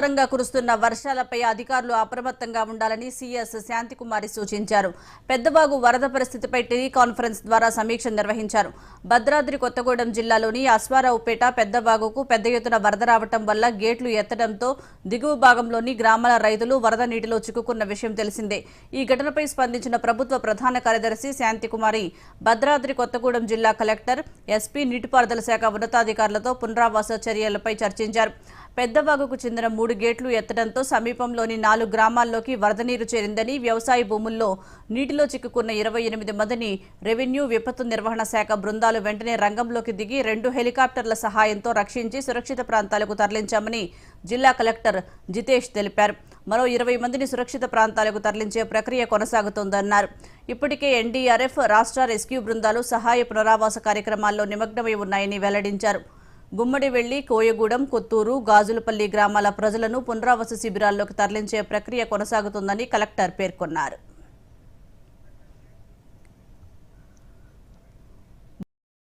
తీవ్రంగా కురుస్తున్న వర్షాలపై అధికారులు అప్రమత్తంగా ఉండాలని సీఎస్ శాంతికుమారి సూచించారు. పెద్దబాగు వరద పరిస్థితిపై టెలికాన్ఫరెన్స్ ద్వారా సమీక్ష నిర్వహించారు. భద్రాద్రి కొత్తగూడెం జిల్లాలోని అశ్వారావుపేట పెద్దబాగుకు పెద్ద ఎత్తున వరద రావటం వల్ల గేట్లు ఎత్తడంతో దిగువ భాగంలోని గ్రామాల రైతులు వరద నీటిలో చిక్కుకున్న విషయం తెలిసిందే. ఈ ఘటనపై స్పందించిన ప్రభుత్వ ప్రధాన కార్యదర్శి శాంతికుమారి భద్రాద్రి కొత్తగూడెం జిల్లా కలెక్టర్ ఎస్పీ నీటిపారుదల శాఖ ఉన్నతాధికారులతో పునరావాస చర్యలపై చర్చించారు. పెద్దవాగుకు చెందిన మూడు గేట్లు ఎత్తడంతో సమీపంలోని నాలుగు గ్రామాల్లోకి వరద నీరు చేరిందని వ్యవసాయ భూముల్లో నీటిలో చిక్కుకున్న ఇరవై ఎనిమిది మందిని రెవెన్యూ విపత్తు నిర్వహణ శాఖ బృందాలు వెంటనే రంగంలోకి దిగి రెండు హెలికాప్టర్ల సహాయంతో రక్షించి సురక్షిత ప్రాంతాలకు తరలించామని జిల్లా కలెక్టర్ జితేష్ తెలిపారు. మరో ఇరవై మందిని సురక్షిత ప్రాంతాలకు తరలించే ప్రక్రియ కొనసాగుతోందన్నారు. ఇప్పటికే ఎన్డీఆర్ఎఫ్ రాష్ట్ర రెస్క్యూ బృందాలు సహాయ పునరావాస కార్యక్రమాల్లో నిమగ్నమై ఉన్నాయని వెల్లడించారు. గుమ్మడివెల్లి కోయగూడెం కొత్తూరు గాజులపల్లి గ్రామాల ప్రజలను పునరావాస శిబిరాల్లోకి తరలించే ప్రక్రియ కొనసాగుతుందని కలెక్టర్ పేర్కొన్నారు.